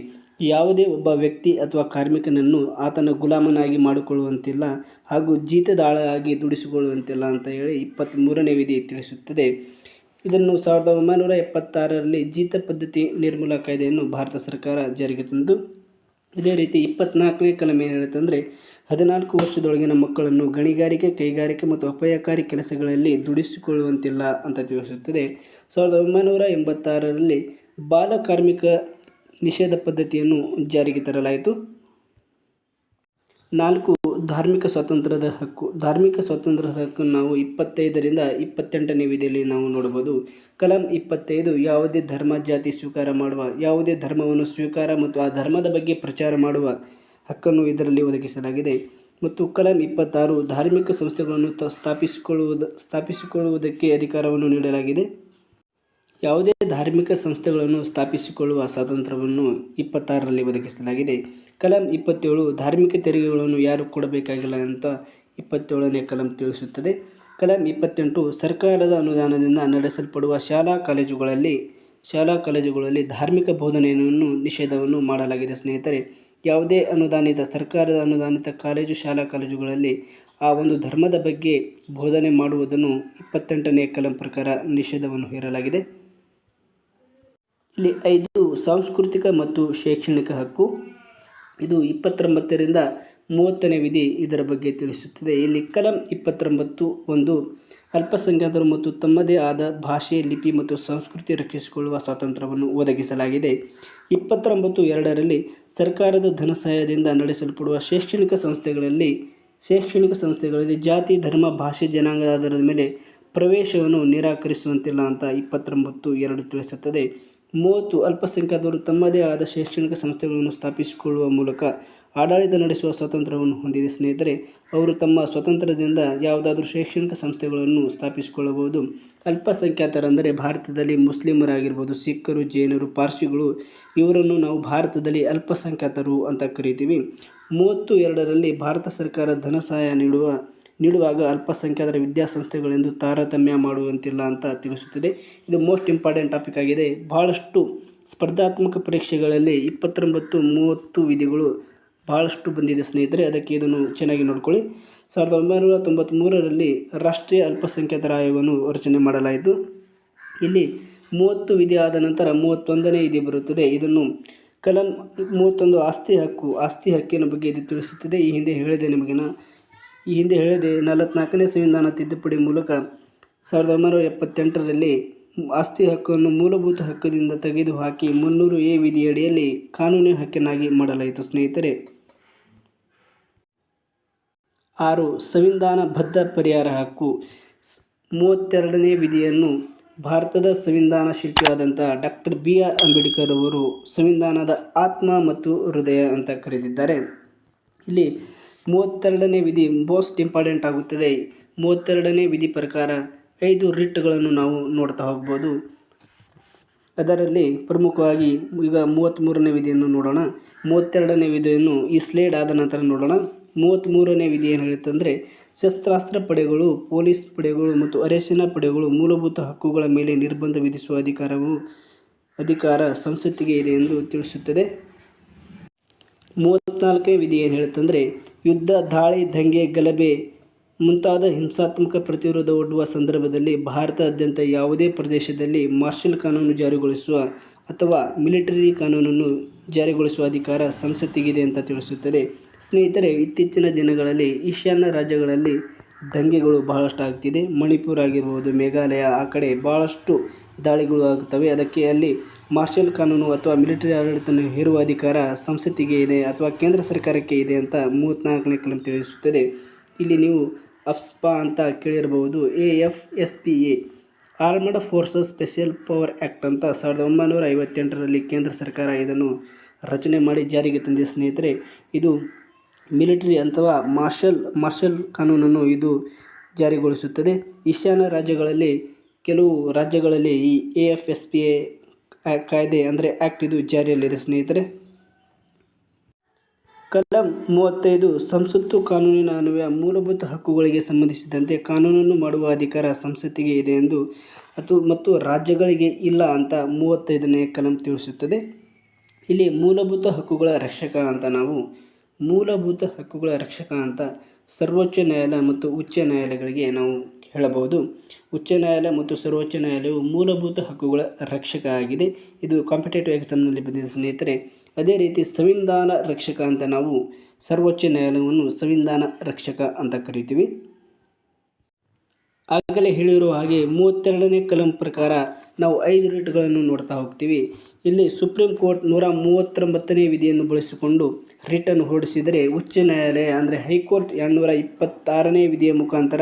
ಯಾವುದೇ ಒಬ್ಬ ವ್ಯಕ್ತಿ ಅಥವಾ ಕಾರ್ಮಿಕನನ್ನು ಆತನ ಗುಲಾಮನಾಗಿ ಮಾಡಿಕೊಳ್ಳುವಂತಿಲ್ಲ ಹಾಗೂ ಜೀತದಾಳಾಗಿ ದುಡಿಸಿಕೊಳ್ಳುವಂತಿಲ್ಲ ಅಂತ ಹೇಳಿ ಇಪ್ಪತ್ತ್ಮೂರನೇ ವಿಧಿ ತಿಳಿಸುತ್ತದೆ. ಇದನ್ನು ಸಾವಿರದ ಒಂಬೈನೂರ ಎಪ್ಪತ್ತಾರರಲ್ಲಿ ಜೀತ ಪದ್ಧತಿ ನಿರ್ಮೂಲ ಕಾಯ್ದೆಯನ್ನು ಭಾರತ ಸರ್ಕಾರ ಜಾರಿಗೆ ತಂದು ಇದೇ ರೀತಿ ಇಪ್ಪತ್ನಾಲ್ಕನೇ ಕಲಂ ಏನು ಹೇಳುತ್ತೆ ಅಂದರೆ, ಹದಿನಾಲ್ಕು ವರ್ಷದೊಳಗಿನ ಮಕ್ಕಳನ್ನು ಗಣಿಗಾರಿಕೆ, ಕೈಗಾರಿಕೆ ಮತ್ತು ಅಪಾಯಕಾರಿ ಕೆಲಸಗಳಲ್ಲಿ ದುಡಿಸಿಕೊಳ್ಳುವಂತಿಲ್ಲ ಅಂತ ತಿಳಿಸುತ್ತದೆ. ಸಾವಿರದ ಒಂಬೈನೂರ ಎಂಬತ್ತಾರರಲ್ಲಿ ಬಾಲ ಕಾರ್ಮಿಕ ನಿಷೇಧ ಪದ್ಧತಿಯನ್ನು ಜಾರಿಗೆ ತರಲಾಯಿತು. ನಾಲ್ಕು ಧಾರ್ಮಿಕ ಸ್ವಾತಂತ್ರ್ಯದ ಹಕ್ಕು. ಧಾರ್ಮಿಕ ಸ್ವಾತಂತ್ರ್ಯದ ಹಕ್ಕು ನಾವು ಇಪ್ಪತ್ತೈದರಿಂದ ಇಪ್ಪತ್ತೆಂಟನೇ ವಿಧಿಯಲ್ಲಿ ನಾವು ನೋಡಬಹುದು. ಕಲಂ ಇಪ್ಪತ್ತೈದು, ಯಾವುದೇ ಧರ್ಮ, ಜಾತಿ ಸ್ವೀಕಾರ ಮಾಡುವ, ಯಾವುದೇ ಧರ್ಮವನ್ನು ಸ್ವೀಕಾರ ಮತ್ತು ಆ ಧರ್ಮದ ಬಗ್ಗೆ ಪ್ರಚಾರ ಮಾಡುವ ಹಕ್ಕನ್ನು ಇದರಲ್ಲಿ ಒದಗಿಸಲಾಗಿದೆ. ಮತ್ತು ಕಲಂ ಇಪ್ಪತ್ತಾರು, ಧಾರ್ಮಿಕ ಸಂಸ್ಥೆಗಳನ್ನು ಸ್ಥಾಪಿಸಿಕೊಳ್ಳುವುದ, ಸ್ಥಾಪಿಸಿಕೊಳ್ಳುವುದಕ್ಕೆ ಅಧಿಕಾರವನ್ನು ನೀಡಲಾಗಿದೆ. ಯಾವುದೇ ಧಾರ್ಮಿಕ ಸಂಸ್ಥೆಗಳನ್ನು ಸ್ಥಾಪಿಸಿಕೊಳ್ಳುವ ಸ್ವಾತಂತ್ರ್ಯವನ್ನು ಇಪ್ಪತ್ತಾರರಲ್ಲಿ ಒದಗಿಸಲಾಗಿದೆ. ಕಲಂ ಇಪ್ಪತ್ತೇಳು ಧಾರ್ಮಿಕ ತೆರಿಗೆಗಳನ್ನು ಯಾರು ಕೊಡಬೇಕಾಗಿಲ್ಲ ಅಂತ ಇಪ್ಪತ್ತೇಳನೇ ಕಲಂ ತಿಳಿಸುತ್ತದೆ. ಕಲಂ ಇಪ್ಪತ್ತೆಂಟು ಸರ್ಕಾರದ ಅನುದಾನದಿಂದ ನಡೆಸಲ್ಪಡುವ ಶಾಲಾ ಕಾಲೇಜುಗಳಲ್ಲಿ ಶಾಲಾ ಕಾಲೇಜುಗಳಲ್ಲಿ ಧಾರ್ಮಿಕ ಬೋಧನೆಯನ್ನು, ನಿಷೇಧವನ್ನು ಮಾಡಲಾಗಿದೆ. ಸ್ನೇಹಿತರೆ, ಯಾವುದೇ ಅನುದಾನಿತ, ಸರ್ಕಾರದ ಅನುದಾನಿತ ಕಾಲೇಜು, ಶಾಲಾ ಕಾಲೇಜುಗಳಲ್ಲಿ ಆ ಒಂದು ಧರ್ಮದ ಬಗ್ಗೆ ಬೋಧನೆ ಮಾಡುವುದನ್ನು ಇಪ್ಪತ್ತೆಂಟನೇ ಕಲಂ ಪ್ರಕಾರ ನಿಷೇಧವನ್ನು ಹೇರಲಾಗಿದೆ. ಇಲ್ಲಿ ಐದು ಸಾಂಸ್ಕೃತಿಕ ಮತ್ತು ಶೈಕ್ಷಣಿಕ ಹಕ್ಕು. ಇದು ಇಪ್ಪತ್ತೊಂಬತ್ತರಿಂದ ಮೂವತ್ತನೇ ವಿಧಿ ಇದರ ಬಗ್ಗೆ ತಿಳಿಸುತ್ತದೆ. ಇಲ್ಲಿ ಕಲಂ ಇಪ್ಪತ್ತೊಂಬತ್ತು ಒಂದು ಅಲ್ಪಸಂಖ್ಯಾತರು ಮತ್ತು ತಮ್ಮದೇ ಆದ ಭಾಷೆ, ಲಿಪಿ ಮತ್ತು ಸಂಸ್ಕೃತಿ ರಕ್ಷಿಸಿಕೊಳ್ಳುವ ಸ್ವಾತಂತ್ರ್ಯವನ್ನು ಒದಗಿಸಲಾಗಿದೆ. ಇಪ್ಪತ್ತೊಂಬತ್ತು ಎರಡರಲ್ಲಿ ಸರ್ಕಾರದ ಧನ ಸಹಾಯದಿಂದ ನಡೆಸಲ್ಪಡುವ ಶೈಕ್ಷಣಿಕ ಸಂಸ್ಥೆಗಳಲ್ಲಿ ಶೈಕ್ಷಣಿಕ ಸಂಸ್ಥೆಗಳಲ್ಲಿ ಜಾತಿ, ಧರ್ಮ, ಭಾಷೆ ಜನಾಂಗದ ಆಧಾರದ ಮೇಲೆ ಪ್ರವೇಶವನ್ನು ನಿರಾಕರಿಸುವಂತಿಲ್ಲ ಅಂತ ಇಪ್ಪತ್ತೊಂಬತ್ತು ಎರಡು ತಿಳಿಸುತ್ತದೆ. ಮೂವತ್ತು ಅಲ್ಪಸಂಖ್ಯಾತರು ತಮ್ಮದೇ ಆದ ಶೈಕ್ಷಣಿಕ ಸಂಸ್ಥೆಗಳನ್ನು ಸ್ಥಾಪಿಸಿಕೊಳ್ಳುವ ಮೂಲಕ ಆಡಳಿತ ನಡೆಸುವ ಸ್ವಾತಂತ್ರ್ಯವನ್ನು ಹೊಂದಿದೆ. ಸ್ನೇಹಿತರೆ, ಅವರು ತಮ್ಮ ಸ್ವಾತಂತ್ರ್ಯದಿಂದ ಯಾವುದಾದ್ರೂ ಶೈಕ್ಷಣಿಕ ಸಂಸ್ಥೆಗಳನ್ನು ಸ್ಥಾಪಿಸಿಕೊಳ್ಳಬಹುದು. ಅಲ್ಪಸಂಖ್ಯಾತರೆಂದರೆ ಭಾರತದಲ್ಲಿ ಮುಸ್ಲಿಮರಾಗಿರ್ಬೋದು, ಸಿಖ್ಖರು, ಜೈನರು, ಪಾರ್ಸಿಗಳು, ಇವರನ್ನು ನಾವು ಭಾರತದಲ್ಲಿ ಅಲ್ಪಸಂಖ್ಯಾತರು ಅಂತ ಕರಿತೀವಿ. ಮೂವತ್ತು ಎರಡರಲ್ಲಿ ಭಾರತ ಸರ್ಕಾರ ಧನ ಸಹಾಯ ನೀಡುವ ನೀಡುವಾಗ ಅಲ್ಪಸಂಖ್ಯಾತರ ವಿದ್ಯಾಸಂಸ್ಥೆಗಳೆಂದು ತಾರತಮ್ಯ ಮಾಡುವಂತಿಲ್ಲ ಅಂತ ತಿಳಿಸುತ್ತದೆ. ಇದು ಮೋಸ್ಟ್ ಇಂಪಾರ್ಟೆಂಟ್ ಟಾಪಿಕ್ ಆಗಿದೆ. ಬಹಳಷ್ಟು ಸ್ಪರ್ಧಾತ್ಮಕ ಪರೀಕ್ಷೆಗಳಲ್ಲಿ ಇಪ್ಪತ್ತೊಂಬತ್ತು, ಮೂವತ್ತು ವಿಧಿಗಳು ಭಾಳಷ್ಟು ಬಂದಿದೆ ಸ್ನೇಹಿತರೆ. ಅದಕ್ಕೆ ಇದನ್ನು ಚೆನ್ನಾಗಿ ನೋಡ್ಕೊಳ್ಳಿ. ಸಾವಿರದ ಒಂಬೈನೂರ ತೊಂಬತ್ತ್ಮೂರರಲ್ಲಿ ರಾಷ್ಟ್ರೀಯ ಅಲ್ಪಸಂಖ್ಯಾತರ ಆಯೋಗವನ್ನು ರಚನೆ ಮಾಡಲಾಯಿತು. ಇಲ್ಲಿ ಮೂವತ್ತು ವಿಧಿ ಆದ ನಂತರ ಮೂವತ್ತೊಂದನೇ ವಿಧಿ ಬರುತ್ತದೆ. ಇದನ್ನು ಕಲಂ ಮೂವತ್ತೊಂದು ಆಸ್ತಿ ಹಕ್ಕು, ಆಸ್ತಿ ಹಕ್ಕಿನ ಬಗ್ಗೆ ಇದು ತಿಳಿಸುತ್ತದೆ. ಈ ಹಿಂದೆ ಹೇಳಿದೆ ನಿಮಗಿನ ಈ ಹಿಂದೆ ಹೇಳಿದೆ, ನಲವತ್ನಾಲ್ಕನೇ ಸಂವಿಧಾನ ತಿದ್ದುಪಡಿ ಮೂಲಕ ಸಾವಿರದ ಒಂಬೈನೂರ ಎಪ್ಪತ್ತೆಂಟರಲ್ಲಿ ಆಸ್ತಿ ಹಕ್ಕನ್ನು ಮೂಲಭೂತ ಹಕ್ಕದಿಂದ ತೆಗೆದುಹಾಕಿ ಮುನ್ನೂರು ಎ ವಿಧಿಯಡಿಯಲ್ಲಿ ಕಾನೂನಿನ ಹಕ್ಕನ್ನಾಗಿ ಮಾಡಲಾಯಿತು. ಸ್ನೇಹಿತರೆ, ಆರು, ಸಂವಿಧಾನ ಬದ್ಧ ಪರಿಹಾರ ಹಕ್ಕು. ಮೂವತ್ತೆರಡನೇ ವಿಧಿಯನ್ನು ಭಾರತದ ಸಂವಿಧಾನ ಶಿಲ್ಪಿಯಾದಂಥ ಡಾಕ್ಟರ್ ಬಿ. ಆರ್. ಅಂಬೇಡ್ಕರ್ ಅವರು ಸಂವಿಧಾನದ ಆತ್ಮ ಮತ್ತು ಹೃದಯ ಅಂತ ಕರೆದಿದ್ದಾರೆ. ಇಲ್ಲಿ ಮೂವತ್ತೆರಡನೇ ವಿಧಿ ಮೋಸ್ಟ್ ಇಂಪಾರ್ಟೆಂಟ್ ಆಗುತ್ತದೆ. ಮೂವತ್ತೆರಡನೇ ವಿಧಿ ಪ್ರಕಾರ ಐದು ರಿಟ್ಗಳನ್ನು ನಾವು ನೋಡ್ತಾ ಹೋಗ್ಬೋದು. ಅದರಲ್ಲಿ ಪ್ರಮುಖವಾಗಿ ಈಗ ಮೂವತ್ತ್ಮೂರನೇ ವಿಧಿಯನ್ನು ನೋಡೋಣ. ಮೂವತ್ತೆರಡನೇ ವಿಧಿಯನ್ನು ಈ ಸ್ಲೇಡ್ ಆದ ನಂತರ ನೋಡೋಣ. ಮೂವತ್ತ್ಮೂರನೇ ವಿಧಿ ಏನು ಹೇಳುತ್ತಂದರೆ ಶಸ್ತ್ರಾಸ್ತ್ರ ಪಡೆಗಳು, ಪೊಲೀಸ್ ಪಡೆಗಳು ಮತ್ತು ಅರೆಸಿನ ಪಡೆಗಳು ಮೂಲಭೂತ ಹಕ್ಕುಗಳ ಮೇಲೆ ನಿರ್ಬಂಧ ವಿಧಿಸುವ ಅಧಿಕಾರವು ಅಧಿಕಾರ ಸಂಸತ್ತಿಗೆ ಇದೆ ಎಂದು ತಿಳಿಸುತ್ತದೆ. ಮೂವತ್ತ್ನಾಲ್ಕನೇ ವಿಧಿ ಏನು ಹೇಳುತ್ತಂದರೆ ಯುದ್ಧ, ದಾಳಿ, ದಂಗೆ, ಗಲಭೆ ಮುಂತಾದ ಹಿಂಸಾತ್ಮಕ ಪ್ರತಿರೋಧ ಒಡ್ಡುವ ಸಂದರ್ಭದಲ್ಲಿ ಭಾರತಾದ್ಯಂತ ಯಾವುದೇ ಪ್ರದೇಶದಲ್ಲಿ ಮಾರ್ಷಲ್ ಕಾನೂನು ಜಾರಿಗೊಳಿಸುವ ಅಥವಾ ಮಿಲಿಟರಿ ಕಾನೂನನ್ನು ಜಾರಿಗೊಳಿಸುವ ಅಧಿಕಾರ ಸಂಸತ್ತಿಗಿದೆ ಅಂತ ತಿಳಿಸುತ್ತದೆ. ಸ್ನೇಹಿತರೆ, ಇತ್ತೀಚಿನ ದಿನಗಳಲ್ಲಿ ಈಶಾನ್ಯ ರಾಜ್ಯಗಳಲ್ಲಿ ದಂಗೆಗಳು ಬಹಳಷ್ಟು ಆಗ್ತಿದೆ. ಮಣಿಪುರ ಆಗಿರ್ಬೋದು, ಮೇಘಾಲಯ, ಆ ಕಡೆ ಭಾಳಷ್ಟು ದಾಳಿಗಳು ಆಗುತ್ತವೆ ಅದಕ್ಕೆ ಅಲ್ಲಿ ಮಾರ್ಷಲ್ ಕಾನೂನು ಅಥವಾ ಮಿಲಿಟರಿ ಆಡಳಿತ ಹೇರುವ ಅಧಿಕಾರ ಸಂಸತ್ತಿಗೆ ಇದೆ ಅಥವಾ ಕೇಂದ್ರ ಸರ್ಕಾರಕ್ಕೆ ಇದೆ ಅಂತ ಮೂವತ್ತ್ನಾಲ್ಕನೇ ಕಲಂ ತಿಳಿಸುತ್ತದೆ. ಇಲ್ಲಿ ನೀವು ಅಫ್ಸ್ಪಾ ಅಂತ ಕೇಳಿರಬಹುದು. A F S P A, armed forces special power act ಅಂತ ಸಾವಿರದ ಒಂಬೈನೂರ ಐವತ್ತೆಂಟರಲ್ಲಿ ಕೇಂದ್ರ ಸರ್ಕಾರ ಇದನ್ನು ರಚನೆ ಮಾಡಿ ಜಾರಿಗೆ ತಂದಿದೆ ಸ್ನೇಹಿತರೆ, ಇದು ಮಿಲಿಟರಿ ಅಥವಾ ಮಾರ್ಷಲ್ ಮಾರ್ಷಲ್ ಕಾನೂನನ್ನು ಇದು ಜಾರಿಗೊಳಿಸುತ್ತದೆ. ಈಶಾನ್ಯ ರಾಜ್ಯಗಳಲ್ಲಿ, ಕೆಲವು ರಾಜ್ಯಗಳಲ್ಲಿ ಈ A F S P A ಕಾಯ್ದೆ ಅಂದರೆ ಆ್ಯಕ್ಟ್ ಇದು ಜಾರಿಯಲ್ಲಿದೆ, ಸ್ನೇಹಿತರೆ. ಕಲಂ ಮೂವತ್ತೈದು, ಸಂಸತ್ತು ಕಾನೂನಿನ ಅನ್ವಯ ಮೂಲಭೂತ ಹಕ್ಕುಗಳಿಗೆ ಸಂಬಂಧಿಸಿದಂತೆ ಕಾನೂನನ್ನು ಮಾಡುವ ಅಧಿಕಾರ ಸಂಸತ್ತಿಗೆ ಇದೆ ಎಂದು ಅದು ಮತ್ತು ರಾಜ್ಯಗಳಿಗೆ ಇಲ್ಲ ಅಂತ ಮೂವತ್ತೈದನೇ ಕಲಂ ತಿಳಿಸುತ್ತದೆ. ಇಲ್ಲಿ ಮೂಲಭೂತ ಹಕ್ಕುಗಳ ರಕ್ಷಕ ಅಂತ ನಾವು, ಮೂಲಭೂತ ಹಕ್ಕುಗಳ ರಕ್ಷಕ ಅಂತ ಸರ್ವೋಚ್ಚ ನ್ಯಾಯಾಲಯ ಮತ್ತು ಉಚ್ಚ ನ್ಯಾಯಾಲಯಗಳಿಗೆ ನಾವು ಹೇಳಬಹುದು. ಉಚ್ಚ ನ್ಯಾಯಾಲಯ ಮತ್ತು ಸರ್ವೋಚ್ಚ ನ್ಯಾಯಾಲಯವು ಮೂಲಭೂತ ಹಕ್ಕುಗಳ ರಕ್ಷಕ ಆಗಿದೆ ಇದು ಕಾಂಪಿಟೇಟಿವ್ ಎಕ್ಸಾಮ್ನಲ್ಲಿ ಬಂದಿದೆ ಸ್ನೇಹಿತರೆ, ಅದೇ ರೀತಿ ಸಂವಿಧಾನ ರಕ್ಷಕ ಅಂತ ನಾವು ಸರ್ವೋಚ್ಚ ನ್ಯಾಯಾಲಯವನ್ನು ಸಂವಿಧಾನ ರಕ್ಷಕ ಅಂತ ಕರಿತೀವಿ. ಆಗಲೇ ಹೇಳಿರುವ ಹಾಗೆ ಮೂವತ್ತೆರಡನೇ ಕಲಂ ಪ್ರಕಾರ ನಾವು ಐದು ರಿಟ್ಗಳನ್ನು ನೋಡ್ತಾ ಹೋಗ್ತೀವಿ. ಇಲ್ಲಿ ಸುಪ್ರೀಂ ಕೋರ್ಟ್ ನೂರ ಮೂವತ್ತೊಂಬತ್ತನೇ ವಿಧಿಯನ್ನು ಬಳಸಿಕೊಂಡು ರಿಟನ್ನು ಹೊರಡಿಸಿದರೆ ಉಚ್ಚ ನ್ಯಾಯಾಲಯ, ಅಂದರೆ ಹೈಕೋರ್ಟ್ ಎರಡುನೂರ ಇಪ್ಪತ್ತಾರನೇ ವಿಧಿಯ ಮುಖಾಂತರ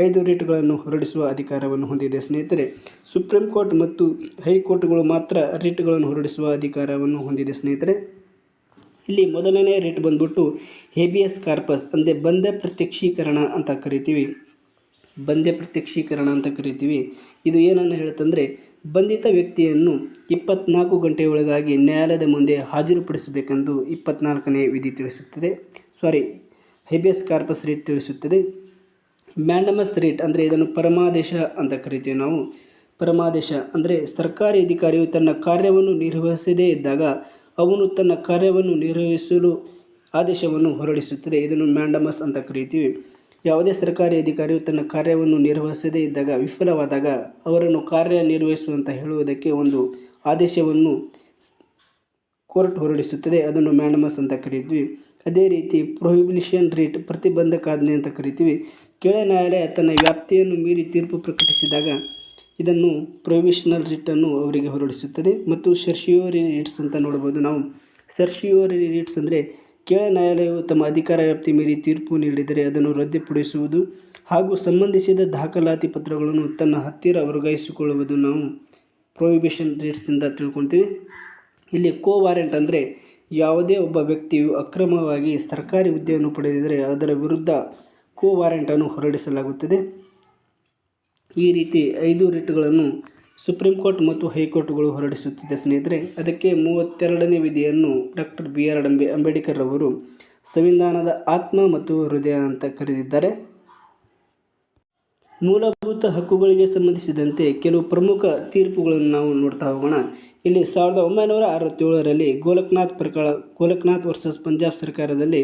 ಐದು ರಿಟ್ಗಳನ್ನು ಹೊರಡಿಸುವ ಅಧಿಕಾರವನ್ನು ಹೊಂದಿದೆ. ಸ್ನೇಹಿತರೆ, ಸುಪ್ರೀಂ ಕೋರ್ಟ್ ಮತ್ತು ಹೈಕೋರ್ಟ್ಗಳು ಮಾತ್ರ ರಿಟ್ಗಳನ್ನು ಹೊರಡಿಸುವ ಅಧಿಕಾರವನ್ನು ಹೊಂದಿದೆ. ಸ್ನೇಹಿತರೆ, ಇಲ್ಲಿ ಮೊದಲನೇ ರಿಟ್ ಬಂದ್ಬಿಟ್ಟು ಹೇಬಿಯಸ್ ಕಾರ್ಪಸ್, ಅಂದರೆ ಬಂಧ ಪ್ರತ್ಯಕ್ಷೀಕರಣ ಅಂತ ಕರಿತೀವಿ. ಬಂದೆ ಪ್ರತ್ಯಕ್ಷೀಕರಣ ಅಂತ ಕರಿತೀವಿ. ಇದು ಏನನ್ನು ಹೇಳುತ್ತಂದರೆ ಬಂಧಿತ ವ್ಯಕ್ತಿಯನ್ನು ಇಪ್ಪತ್ನಾಲ್ಕು ಗಂಟೆಯೊಳಗಾಗಿ ನ್ಯಾಯಾಲಯದ ಮುಂದೆ ಹಾಜರುಪಡಿಸಬೇಕೆಂದು ಇಪ್ಪತ್ನಾಲ್ಕನೇ ವಿಧಿ ತಿಳಿಸುತ್ತದೆ. ಸಾರಿ ಹೆಬಿಯಸ್ ಕಾರ್ಪಸ್ ರೇಟ್ ತಿಳಿಸುತ್ತದೆ. ಮ್ಯಾಂಡಮಸ್ ರೇಟ್ ಅಂದರೆ ಇದನ್ನು ಪರಮಾದೇಶ ಅಂತ ಕರಿತೀವಿ ನಾವು. ಪರಮಾದೇಶ ಅಂದರೆ ಸರ್ಕಾರಿ ಅಧಿಕಾರಿಯು ತನ್ನ ಕಾರ್ಯವನ್ನು ನಿರ್ವಹಿಸದೇ ಇದ್ದಾಗ ಅವನು ತನ್ನ ಕಾರ್ಯವನ್ನು ನಿರ್ವಹಿಸಲು ಆದೇಶವನ್ನು ಹೊರಡಿಸುತ್ತದೆ. ಇದನ್ನು ಮ್ಯಾಂಡಮಸ್ ಅಂತ ಕರಿತೀವಿ. ಯಾವುದೇ ಸರ್ಕಾರಿ ಅಧಿಕಾರಿಯು ತನ್ನ ಕಾರ್ಯವನ್ನು ನಿರ್ವಹಿಸದೇ ಇದ್ದಾಗ, ವಿಫಲವಾದಾಗ ಅವರನ್ನು ಕಾರ್ಯನಿರ್ವಹಿಸುವಂತ ಹೇಳುವುದಕ್ಕೆ ಒಂದು ಆದೇಶವನ್ನು ಕೋರ್ಟ್ ಹೊರಡಿಸುತ್ತದೆ. ಅದನ್ನು ಮ್ಯಾಂಡಮಸ್ ಅಂತ ಕರೀತೀವಿ. ಅದೇ ರೀತಿ ಪ್ರೊಹಿಬಿಲಿಷನ್ ರೇಟ್ ಪ್ರತಿಬಂಧಕಾಜ್ಞೆ ಅಂತ ಕರಿತೀವಿ. ಕೆಳ ನ್ಯಾಯಾಲಯ ತನ್ನ ವ್ಯಾಪ್ತಿಯನ್ನು ಮೀರಿ ತೀರ್ಪು ಪ್ರಕಟಿಸಿದಾಗ ಇದನ್ನು ಪ್ರೊವಿಷನಲ್ ರಿಟನ್ನು ಅವರಿಗೆ ಹೊರಡಿಸುತ್ತದೆ. ಮತ್ತು ಸರ್ಶಿಯೋರಿ ರಿಟ್ಸ್ ಅಂತ ನೋಡ್ಬೋದು ನಾವು. ಸರ್ಶಿಯೋರಿ ರಿಟ್ಸ್ ಅಂದರೆ ಕೆಳ ನ್ಯಾಯಾಲಯವು ತಮ್ಮ ಅಧಿಕಾರ ವ್ಯಾಪ್ತಿ ಮೀರಿ ತೀರ್ಪು ನೀಡಿದರೆ ಅದನ್ನು ರದ್ದುಪಡಿಸುವುದು ಹಾಗೂ ಸಂಬಂಧಿಸಿದ ದಾಖಲಾತಿ ಪತ್ರಗಳನ್ನು ತನ್ನ ಹತ್ತಿರ ವರ್ಗಾಯಿಸಿಕೊಳ್ಳುವುದು ನಾವು ಪ್ರೊಹಿಬಿಷನ್ ರೇಟ್ಸ್ನಿಂದ ತಿಳ್ಕೊತೀವಿ. ಇಲ್ಲಿ ಕೋ ವಾರೆಂಟ್ ಅಂದರೆ ಯಾವುದೇ ಒಬ್ಬ ವ್ಯಕ್ತಿಯು ಅಕ್ರಮವಾಗಿ ಸರ್ಕಾರಿ ಹುದ್ದೆಯನ್ನು ಪಡೆದಿದ್ದರೆ ಅದರ ವಿರುದ್ಧ ಕೋ ವಾರೆಂಟನ್ನು ಹೊರಡಿಸಲಾಗುತ್ತದೆ. ಈ ರೀತಿ ಐದು ರಿಟ್ಗಳನ್ನು ಸುಪ್ರೀಂ ಕೋರ್ಟ್ ಮತ್ತು ಹೈಕೋರ್ಟ್ಗಳು ಹೊರಡಿಸುತ್ತಿದೆ ಸ್ನೇಹಿತರೆ. ಅದಕ್ಕೆ ಮೂವತ್ತೆರಡನೇ ವಿಧಿಯನ್ನು doctor B R Ambe Ambedkar ಅವರು ಸಂವಿಧಾನದ ಆತ್ಮ ಮತ್ತು ಹೃದಯ ಅಂತ ಕರೆದಿದ್ದಾರೆ. ಮೂಲಭೂತ ಹಕ್ಕುಗಳಿಗೆ ಸಂಬಂಧಿಸಿದಂತೆ ಕೆಲವು ಪ್ರಮುಖ ತೀರ್ಪುಗಳನ್ನು ನಾವು ನೋಡ್ತಾ ಹೋಗೋಣ. ಇಲ್ಲಿ ಸಾವಿರದ ಒಂಬೈನೂರ ಅರವತ್ತೇಳರಲ್ಲಿ ಗೋಲಕ್ನಾಥ್ ಪ್ರಕಾರ ಗೋಲಕ್ನಾಥ್ ವರ್ಸಸ್ ಪಂಜಾಬ್ ಸರ್ಕಾರದಲ್ಲಿ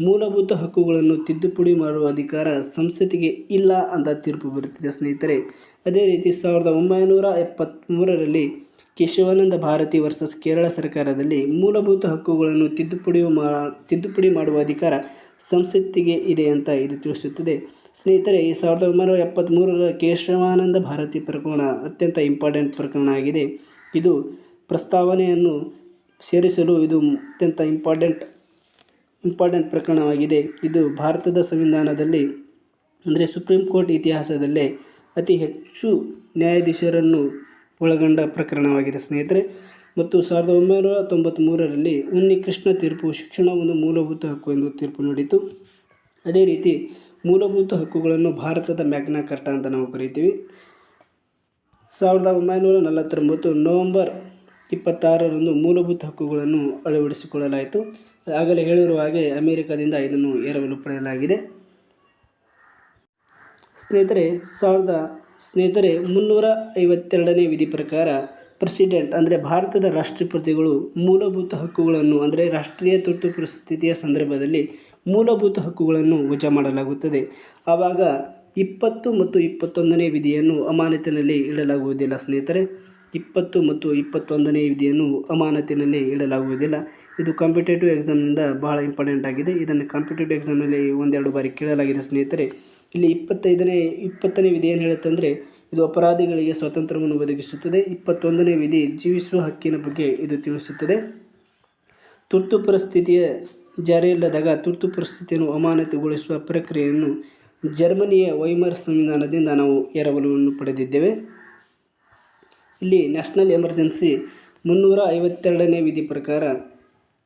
ಮೂಲಭೂತ ಹಕ್ಕುಗಳನ್ನು ತಿದ್ದುಪಡಿ ಮಾಡುವ ಅಧಿಕಾರ ಸಂಸತ್ತಿಗೆ ಇಲ್ಲ ಅಂತ ತೀರ್ಪು ಬರುತ್ತಿದೆ ಸ್ನೇಹಿತರೆ. ಅದೇ ರೀತಿ ಸಾವಿರದ ಒಂಬೈನೂರ ಎಪ್ಪತ್ತ್ಮೂರರಲ್ಲಿ ಕೇಶವಾನಂದ ಭಾರತಿ ವರ್ಸಸ್ ಕೇರಳ ಸರ್ಕಾರದಲ್ಲಿ ಮೂಲಭೂತ ಹಕ್ಕುಗಳನ್ನು ತಿದ್ದುಪಡಿ ಮಾ, ತಿದ್ದುಪಡಿ ಮಾಡುವ ಅಧಿಕಾರ ಸಂಸತ್ತಿಗೆ ಇದೆ ಅಂತ ಇದು ತಿಳಿಸುತ್ತದೆ. ಸ್ನೇಹಿತರೆ, ಈ ಸಾವಿರದ ಒಂಬೈನೂರ ಎಪ್ಪತ್ತ್ಮೂರರ ಕೇಶವಾನಂದ ಭಾರತಿ ಪ್ರಕರಣ ಅತ್ಯಂತ ಇಂಪಾರ್ಟೆಂಟ್ ಪ್ರಕರಣ ಆಗಿದೆ. ಇದು ಪ್ರಸ್ತಾವನೆಯನ್ನು ಸೇರಿಸಲು ಇದು ಅತ್ಯಂತ ಇಂಪಾರ್ಟೆಂಟ್ ಇಂಪಾರ್ಟೆಂಟ್ ಪ್ರಕರಣವಾಗಿದೆ. ಇದು ಭಾರತದ ಸಂವಿಧಾನದಲ್ಲಿ, ಅಂದರೆ ಸುಪ್ರೀಂ ಕೋರ್ಟ್ ಇತಿಹಾಸದಲ್ಲೇ ಅತಿ ಹೆಚ್ಚು ನ್ಯಾಯಾಧೀಶರನ್ನು ಒಳಗೊಂಡ ಪ್ರಕರಣವಾಗಿದೆ ಸ್ನೇಹಿತರೆ. ಮತ್ತು ಸಾವಿರದ ಒಂಬೈನೂರ ತೊಂಬತ್ತ್ಮೂರರಲ್ಲಿ ಉನ್ನಿ ಉನ್ನಿಕೃಷ್ಣ ತೀರ್ಪು ಶಿಕ್ಷಣ ಒಂದು ಮೂಲಭೂತ ಹಕ್ಕು ಎಂದು ತೀರ್ಪು ನೀಡಿತು. ಅದೇ ರೀತಿ ಮೂಲಭೂತ ಹಕ್ಕುಗಳನ್ನು ಭಾರತದ ಮ್ಯಾಗ್ನಾ ಕಾರ್ಟಾ ಅಂತ ನಾವು ಕರಿತೀವಿ. ಸಾವಿರದ ಒಂಬೈನೂರ ನಲವತ್ತೊಂಬತ್ತು ನವಂಬರ್ ಇಪ್ಪತ್ತಾರರಂದು ಮೂಲಭೂತ ಹಕ್ಕುಗಳನ್ನು ಅಳವಡಿಸಿಕೊಳ್ಳಲಾಯಿತು. ಆಗಲೇ ಹೇಳಿರುವ ಹಾಗೆ ಅಮೆರಿಕದಿಂದ ಇದನ್ನು ಎರವಲು ಪಡೆಯಲಾಗಿದೆ. ಸ್ನೇಹಿತರೆ, ಸಾವಿರದ ಸ್ನೇಹಿತರೆ ಮುನ್ನೂರ ಐವತ್ತೆರಡನೇ ವಿಧಿ ಪ್ರಕಾರ ಪ್ರೆಸಿಡೆಂಟ್ ಅಂದರೆ ಭಾರತದ ರಾಷ್ಟ್ರಪತಿಗಳು ಮೂಲಭೂತ ಹಕ್ಕುಗಳನ್ನು ಅಂದರೆ ರಾಷ್ಟ್ರೀಯ ತುರ್ತು ಪರಿಸ್ಥಿತಿಯ ಸಂದರ್ಭದಲ್ಲಿ ಮೂಲಭೂತ ಹಕ್ಕುಗಳನ್ನು ವಜಾ ಮಾಡಲಾಗುತ್ತದೆ. ಆವಾಗ ಇಪ್ಪತ್ತು ಮತ್ತು ಇಪ್ಪತ್ತೊಂದನೇ ವಿಧಿಯನ್ನು ಅಮಾನತಿನಲ್ಲಿ ಇಡಲಾಗುವುದಿಲ್ಲ, ಸ್ನೇಹಿತರೆ. ಇಪ್ಪತ್ತು ಮತ್ತು ಇಪ್ಪತ್ತೊಂದನೇ ವಿಧಿಯನ್ನು ಅಮಾನತಿನಲ್ಲಿ ಇಡಲಾಗುವುದಿಲ್ಲ. ಇದು ಕಾಂಪಿಟೇಟಿವ್ ಎಕ್ಸಾಮ್ನಿಂದ ಬಹಳ ಇಂಪಾರ್ಟೆಂಟ್ ಆಗಿದೆ. ಇದನ್ನು ಕಾಂಪಿಟೇಟಿವ್ ಎಕ್ಸಾಮ್ನಲ್ಲಿ ಒಂದೆರಡು ಬಾರಿ ಕೇಳಲಾಗಿದೆ, ಸ್ನೇಹಿತರೆ. ಇಲ್ಲಿ ಇಪ್ಪತ್ತೈದನೇ, ಇಪ್ಪತ್ತನೇ ವಿಧಿ ಏನು ಹೇಳುತ್ತಂದರೆ ಇದು ಅಪರಾಧಿಗಳಿಗೆ ಸ್ವಾತಂತ್ರ್ಯವನ್ನು ಒದಗಿಸುತ್ತದೆ. ಇಪ್ಪತ್ತೊಂದನೇ ವಿಧಿ ಜೀವಿಸುವ ಹಕ್ಕಿನ ಬಗ್ಗೆ ಇದು ತಿಳಿಸುತ್ತದೆ. ತುರ್ತು ಪರಿಸ್ಥಿತಿಯ ಜಾರಿಯಿಲ್ಲದಾಗ ತುರ್ತು ಪರಿಸ್ಥಿತಿಯನ್ನು ಅಮಾನತುಗೊಳಿಸುವ ಪ್ರಕ್ರಿಯೆಯನ್ನು ಜರ್ಮನಿಯ ವೈಮರ್ ಸಂವಿಧಾನದಿಂದ ನಾವು ಎರವಲುವನ್ನು ಪಡೆದಿದ್ದೇವೆ. ಇಲ್ಲಿ ನ್ಯಾಷನಲ್ ಎಮರ್ಜೆನ್ಸಿ ಮುನ್ನೂರ ಐವತ್ತೆರಡನೇ ವಿಧಿ ಪ್ರಕಾರ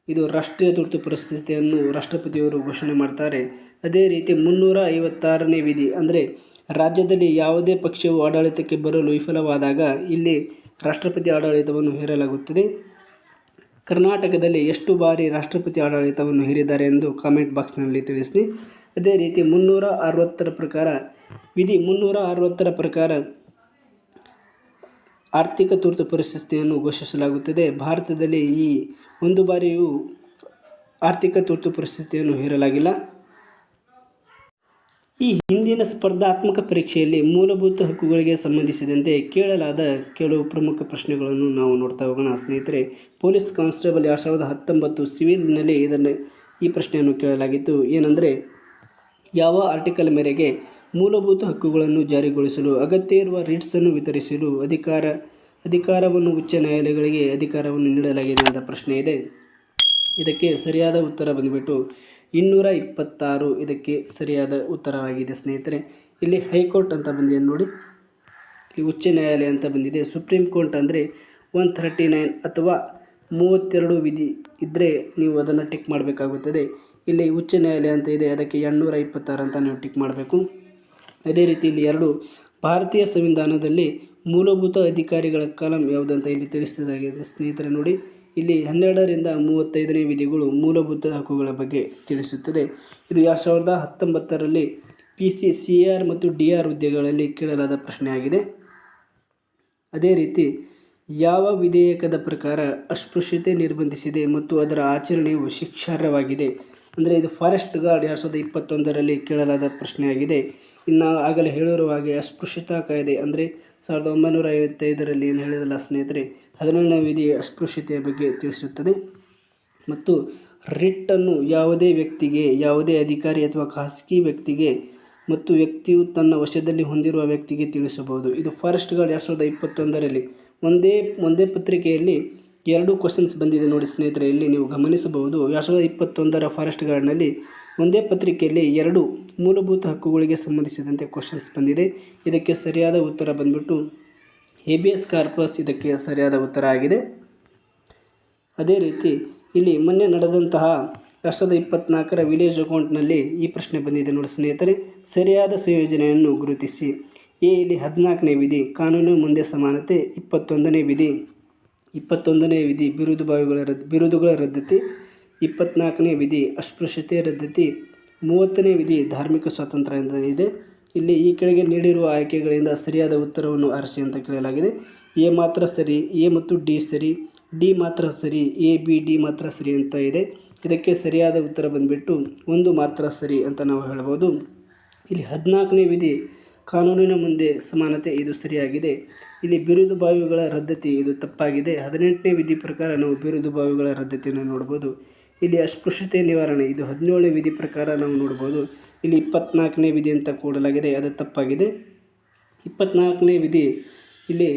ಇದು ರಾಷ್ಟ್ರೀಯ ತುರ್ತು ಪರಿಸ್ಥಿತಿಯನ್ನು ರಾಷ್ಟ್ರಪತಿಯವರು ಘೋಷಣೆ ಮಾಡ್ತಾರೆ. ಅದೇ ರೀತಿ ಮುನ್ನೂರ ಐವತ್ತಾರನೇ ವಿಧಿ ಅಂದರೆ ರಾಜ್ಯದಲ್ಲಿ ಯಾವುದೇ ಪಕ್ಷವು ಆಡಳಿತಕ್ಕೆ ಬರಲು ವಿಫಲವಾದಾಗ ಇಲ್ಲಿ ರಾಷ್ಟ್ರಪತಿ ಆಡಳಿತವನ್ನು ಹೇರಲಾಗುತ್ತದೆ. ಕರ್ನಾಟಕದಲ್ಲಿ ಎಷ್ಟು ಬಾರಿ ರಾಷ್ಟ್ರಪತಿ ಆಡಳಿತವನ್ನು ಹೇರಿದ್ದಾರೆ ಎಂದು ಕಾಮೆಂಟ್ ಬಾಕ್ಸ್ನಲ್ಲಿ ತಿಳಿಸಿ ಅದೇ ರೀತಿ ಮುನ್ನೂರ ಅರವತ್ತರ ಪ್ರಕಾರ, ವಿಧಿ ಮುನ್ನೂರ ಅರವತ್ತರ ಪ್ರಕಾರ ಆರ್ಥಿಕ ತುರ್ತು ಪರಿಸ್ಥಿತಿಯನ್ನು ಘೋಷಿಸಲಾಗುತ್ತದೆ. ಭಾರತದಲ್ಲಿ ಈ ಒಂದು ಬಾರಿಯೂ ಆರ್ಥಿಕ ತುರ್ತು ಪರಿಸ್ಥಿತಿಯನ್ನು ಹೇರಲಾಗಿಲ್ಲ. ಈ ಹಿಂದಿನ ಸ್ಪರ್ಧಾತ್ಮಕ ಪರೀಕ್ಷೆಯಲ್ಲಿ ಮೂಲಭೂತ ಹಕ್ಕುಗಳಿಗೆ ಸಂಬಂಧಿಸಿದಂತೆ ಕೇಳಲಾದ ಕೆಲವು ಪ್ರಮುಖ ಪ್ರಶ್ನೆಗಳನ್ನು ನಾವು ನೋಡ್ತಾ ಹೋಗೋಣ. ಸ್ನೇಹಿತರೆ, ಪೊಲೀಸ್ ಕಾನ್ಸ್ಟೇಬಲ್ ಎರಡು ಸಾವಿರದ ಹತ್ತೊಂಬತ್ತು ಸಿವಿಲ್ನಲ್ಲಿ ಇದನ್ನು ಈ ಪ್ರಶ್ನೆಯನ್ನು ಕೇಳಲಾಗಿತ್ತು. ಏನಂದರೆ ಯಾವ ಆರ್ಟಿಕಲ್ ಮೇರೆಗೆ ಮೂಲಭೂತ ಹಕ್ಕುಗಳನ್ನು ಜಾರಿಗೊಳಿಸಲು ಅಗತ್ಯ ಇರುವ ರಿಟ್ಸನ್ನು ವಿತರಿಸಲು ಅಧಿಕಾರ, ಅಧಿಕಾರವನ್ನು ಉಚ್ಚ ನ್ಯಾಯಾಲಯಗಳಿಗೆ ಅಧಿಕಾರವನ್ನು ನೀಡಲಾಗಿದೆ ಅಂತ ಪ್ರಶ್ನೆ ಇದೆ. ಇದಕ್ಕೆ ಸರಿಯಾದ ಉತ್ತರ ಬಂದುಬಿಟ್ಟು ಇನ್ನೂರ ಇಪ್ಪತ್ತಾರು ಇದಕ್ಕೆ ಸರಿಯಾದ ಉತ್ತರವಾಗಿದೆ ಸ್ನೇಹಿತರೆ. ಇಲ್ಲಿ ಹೈಕೋರ್ಟ್ ಅಂತ ಬಂದಿದೆ ನೋಡಿ. ಇಲ್ಲಿ ಉಚ್ಚ ನ್ಯಾಯಾಲಯ ಅಂತ ಬಂದಿದೆ. ಸುಪ್ರೀಂ ಕೋರ್ಟ್ ಅಂದರೆ ಒನ್ ಥರ್ಟಿ ನೈನ್ ಅಥವಾ ಮೂವತ್ತೆರಡು ವಿಧಿ ಇದ್ದರೆ ನೀವು ಅದನ್ನು ಟಿಕ್ ಮಾಡಬೇಕಾಗುತ್ತದೆ. ಇಲ್ಲಿ ಉಚ್ಚ ನ್ಯಾಯಾಲಯ ಅಂತ ಇದೆ, ಅದಕ್ಕೆ ಎರಡುನೂರ ಇಪ್ಪತ್ತಾರು ಅಂತ ನೀವು ಟಿಕ್ ಮಾಡಬೇಕು. ಅದೇ ರೀತಿ ಇಲ್ಲಿ ಎರಡು ಭಾರತೀಯ ಸಂವಿಧಾನದಲ್ಲಿ ಮೂಲಭೂತ ಅಧಿಕಾರಿಗಳ ಕಾಲಂ ಯಾವುದು ಅಂತ ಇಲ್ಲಿ ತಿಳಿಸಿದಾಗಿದೆ ಸ್ನೇಹಿತರೆ, ನೋಡಿ, ಇಲ್ಲಿ ಹನ್ನೆರಡರಿಂದ ಮೂವತ್ತೈದನೇ ವಿಧಿಗಳು ಮೂಲಭೂತ ಹಕ್ಕುಗಳ ಬಗ್ಗೆ ತಿಳಿಸುತ್ತದೆ. ಇದು ಎರಡು ಸಾವಿರದ ಹತ್ತೊಂಬತ್ತರಲ್ಲಿ ಪಿ ಸಿ ಸಿ ಆರ್ ಮತ್ತು ಡಿ ಆರ್ ಹುದ್ದೆಗಳಲ್ಲಿ ಕೇಳಲಾದ ಪ್ರಶ್ನೆಯಾಗಿದೆ. ಅದೇ ರೀತಿ, ಯಾವ ವಿಧೇಯಕದ ಪ್ರಕಾರ ಅಸ್ಪೃಶ್ಯತೆ ನಿರ್ಬಂಧಿಸಿದೆ ಮತ್ತು ಅದರ ಆಚರಣೆಯು ಶಿಕ್ಷಾರ್ಹವಾಗಿದೆ? ಅಂದರೆ ಇದು ಫಾರೆಸ್ಟ್ ಗಾರ್ಡ್ ಎರಡು ಸಾವಿರದ ಇಪ್ಪತ್ತೊಂದರಲ್ಲಿ ಕೇಳಲಾದ ಪ್ರಶ್ನೆಯಾಗಿದೆ. ಇನ್ನು ಆಗಲೇ ಹೇಳಿರುವ ಹಾಗೆ ಅಸ್ಪೃಶ್ಯತಾ ಕಾಯ್ದೆ ಅಂದರೆ ಸಾವಿರದ ಒಂಬೈನೂರ ಐವತ್ತೈದರಲ್ಲಿ ಏನು ಹೇಳಿದಲ್ಲ ಸ್ನೇಹಿತರೆ, ಹದಿನೇಳನೇ ವಿಧಿ ಅಸ್ಪೃಶ್ಯತೆಯ ಬಗ್ಗೆ ತಿಳಿಸುತ್ತದೆ. ಮತ್ತು ರಿಟ್ಟನ್ನು ಯಾವುದೇ ವ್ಯಕ್ತಿಗೆ, ಯಾವುದೇ ಅಧಿಕಾರಿ ಅಥವಾ ಖಾಸಗಿ ವ್ಯಕ್ತಿಗೆ ಮತ್ತು ವ್ಯಕ್ತಿಯು ತನ್ನ ವಶದಲ್ಲಿ ಹೊಂದಿರುವ ವ್ಯಕ್ತಿಗೆ ತಿಳಿಸಬಹುದು. ಇದು ಫಾರೆಸ್ಟ್ ಗಾರ್ಡ್ ಎರಡು ಸಾವಿರದ ಇಪ್ಪತ್ತೊಂದರಲ್ಲಿ ಒಂದೇ ಒಂದೇ ಪತ್ರಿಕೆಯಲ್ಲಿ ಎರಡು ಕ್ವಶನ್ಸ್ ಬಂದಿದೆ ನೋಡಿ ಸ್ನೇಹಿತರೆ, ಇಲ್ಲಿ ನೀವು ಗಮನಿಸಬಹುದು. ಎರಡು ಸಾವಿರದ ಇಪ್ಪತ್ತೊಂದರ ಫಾರೆಸ್ಟ್ ಗಾರ್ಡ್ನಲ್ಲಿ ಒಂದೇ ಪತ್ರಿಕೆಯಲ್ಲಿ ಎರಡು ಮೂಲಭೂತ ಹಕ್ಕುಗಳಿಗೆ ಸಂಬಂಧಿಸಿದಂತೆ ಕ್ವಶನ್ಸ್ ಬಂದಿದೆ. ಇದಕ್ಕೆ ಸರಿಯಾದ ಉತ್ತರ ಬಂದ್ಬಿಟ್ಟು ಎಸ್ ಕಾರ್ಪಸ್ ಇದಕ್ಕೆ ಸರಿಯಾದ ಉತ್ತರ ಆಗಿದೆ. ಅದೇ ರೀತಿ ಇಲ್ಲಿ ಮೊನ್ನೆ ನಡೆದಂತಹ ಎರಡು ಸಾವಿರದ ಇಪ್ಪತ್ತ್ನಾಲ್ಕರ ವಿಲೇಜ್ ಅಕೌಂಟ್ನಲ್ಲಿ ಈ ಪ್ರಶ್ನೆ ಬಂದಿದೆ ನೋಡಿ ಸ್ನೇಹಿತರೆ, ಸರಿಯಾದ ಸಂಯೋಜನೆಯನ್ನು ಗುರುತಿಸಿ. ಎ ಇಲ್ಲಿ ಹದಿನಾಲ್ಕನೇ ವಿಧಿ, ಕಾನೂನು ಮುಂದೆ ಸಮಾನತೆ, ಇಪ್ಪತ್ತೊಂದನೇ ವಿಧಿ. ಇಪ್ಪತ್ತೊಂದನೇ ವಿಧಿ, ಬಿರುದು ಬಾವಿಗಳ ರದ್ದು ಬಿರುದುಗಳ ರದ್ದತಿ. ಇಪ್ಪತ್ನಾಲ್ಕನೇ ವಿಧಿ, ಅಸ್ಪೃಶ್ಯತೆ ರದ್ದತಿ. ಮೂವತ್ತನೇ ವಿಧಿ, ಧಾರ್ಮಿಕ ಸ್ವಾತಂತ್ರ್ಯ ಅಂತ ಇದೆ ಇಲ್ಲಿ ಈ ಕೆಳಗೆ ನೀಡಿರುವ ಆಯ್ಕೆಗಳಿಂದ ಸರಿಯಾದ ಉತ್ತರವನ್ನು ಆರಿಸಿ ಅಂತ ಕೇಳಲಾಗಿದೆ. ಎ ಮಾತ್ರ ಸರಿ, ಎ ಮತ್ತು ಡಿ ಸರಿ, ಡಿ ಮಾತ್ರ ಸರಿ, ಎ, ಬಿ, ಡಿ ಮಾತ್ರ ಸರಿ ಅಂತ ಇದೆ. ಇದಕ್ಕೆ ಸರಿಯಾದ ಉತ್ತರ ಬಂದುಬಿಟ್ಟು ಒಂದು ಮಾತ್ರ ಸರಿ ಅಂತ ನಾವು ಹೇಳ್ಬೋದು ಇಲ್ಲಿ ಹದಿನಾಲ್ಕನೇ ವಿಧಿ ಕಾನೂನಿನ ಮುಂದೆ ಸಮಾನತೆ ಇದು ಸರಿಯಾಗಿದೆ. ಇಲ್ಲಿ ಬಿರುದು ಬಾವಿಗಳ ರದ್ದತಿ ಇದು ತಪ್ಪಾಗಿದೆ. ಹದಿನೆಂಟನೇ ವಿಧಿ ಪ್ರಕಾರ ನಾವು ಬಿರುದು ಬಾವಿಗಳ ರದ್ದತಿಯನ್ನು ನೋಡ್ಬೋದು. ಇಲ್ಲಿ ಅಸ್ಪೃಶ್ಯತೆ ನಿವಾರಣೆ, ಇದು ಹದಿನೇಳನೇ ವಿಧಿ ಪ್ರಕಾರ ನಾವು ನೋಡ್ಬೋದು. ಇಲ್ಲಿ ಇಪ್ಪತ್ನಾಲ್ಕನೇ ವಿಧಿ ಅಂತ ಕೂಡಲಾಗಿದೆ, ಅದು ತಪ್ಪಾಗಿದೆ. ಇಪ್ಪತ್ನಾಲ್ಕನೇ ವಿಧಿ, ಇಲ್ಲಿ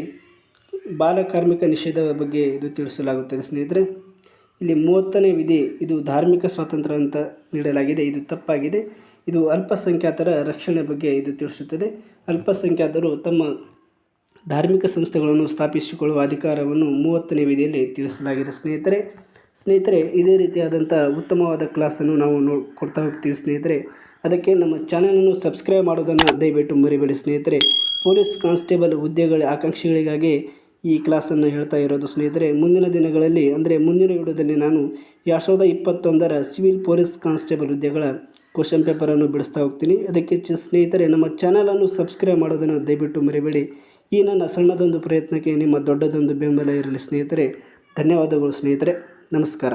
ಬಾಲಕಾರ್ಮಿಕ ನಿಷೇಧದ ಬಗ್ಗೆ ಇದು ತಿಳಿಸಲಾಗುತ್ತದೆ ಸ್ನೇಹಿತರೆ. ಇಲ್ಲಿ ಮೂವತ್ತನೇ ವಿಧಿ, ಇದು ಧಾರ್ಮಿಕ ಸ್ವಾತಂತ್ರ್ಯ ಅಂತ ನೀಡಲಾಗಿದೆ, ಇದು ತಪ್ಪಾಗಿದೆ. ಇದು ಅಲ್ಪಸಂಖ್ಯಾತರ ರಕ್ಷಣೆ ಬಗ್ಗೆ ಇದು ತಿಳಿಸುತ್ತದೆ. ಅಲ್ಪಸಂಖ್ಯಾತರು ತಮ್ಮ ಧಾರ್ಮಿಕ ಸಂಸ್ಥೆಗಳನ್ನು ಸ್ಥಾಪಿಸಿಕೊಳ್ಳುವ ಅಧಿಕಾರವನ್ನು ಮೂವತ್ತನೇ ವಿಧಿಯಲ್ಲಿ ತಿಳಿಸಲಾಗಿದೆ. ಸ್ನೇಹಿತರೆ ಸ್ನೇಹಿತರೆ, ಇದೇ ರೀತಿಯಾದಂಥ ಉತ್ತಮವಾದ ಕ್ಲಾಸನ್ನು ನಾವು ನೋ, ಕೊಡ್ತಾ ಹೋಗ್ತೀವಿ ಸ್ನೇಹಿತರೆ. ಅದಕ್ಕೆ ನಮ್ಮ ಚಾನಲನ್ನು ಸಬ್ಸ್ಕ್ರೈಬ್ ಮಾಡೋದನ್ನು ದಯವಿಟ್ಟು ಮರಿಬೇಡಿ ಸ್ನೇಹಿತರೆ. ಪೊಲೀಸ್ ಕಾನ್ಸ್ಟೇಬಲ್ ಹುದ್ದೆಗಳ ಆಕಾಂಕ್ಷಿಗಳಿಗಾಗಿ ಈ ಕ್ಲಾಸನ್ನು ಹೇಳ್ತಾ ಇರೋದು ಸ್ನೇಹಿತರೆ. ಮುಂದಿನ ದಿನಗಳಲ್ಲಿ, ಅಂದರೆ ಮುಂದಿನ ವಿಡಿಯೋದಲ್ಲಿ ನಾನು ಎರಡು ಸಾವಿರದ ಇಪ್ಪತ್ತೊಂದರ ಸಿವಿಲ್ ಪೊಲೀಸ್ ಕಾನ್ಸ್ಟೇಬಲ್ ಹುದ್ದೆಗಳ ಕ್ವಶನ್ ಪೇಪರನ್ನು ಬಿಡಿಸ್ತಾ ಹೋಗ್ತೀನಿ. ಅದಕ್ಕೆ ಸ್ನೇಹಿತರೆ, ನಮ್ಮ ಚಾನಲನ್ನು ಸಬ್ಸ್ಕ್ರೈಬ್ ಮಾಡೋದನ್ನು ದಯವಿಟ್ಟು ಮರಿಬೇಡಿ. ಈ ನನ್ನ ಸಣ್ಣದೊಂದು ಪ್ರಯತ್ನಕ್ಕೆ ನಿಮ್ಮ ದೊಡ್ಡದೊಂದು ಬೆಂಬಲ ಇರಲಿ ಸ್ನೇಹಿತರೆ. ಧನ್ಯವಾದಗಳು ಸ್ನೇಹಿತರೆ. ನಮಸ್ಕಾರ.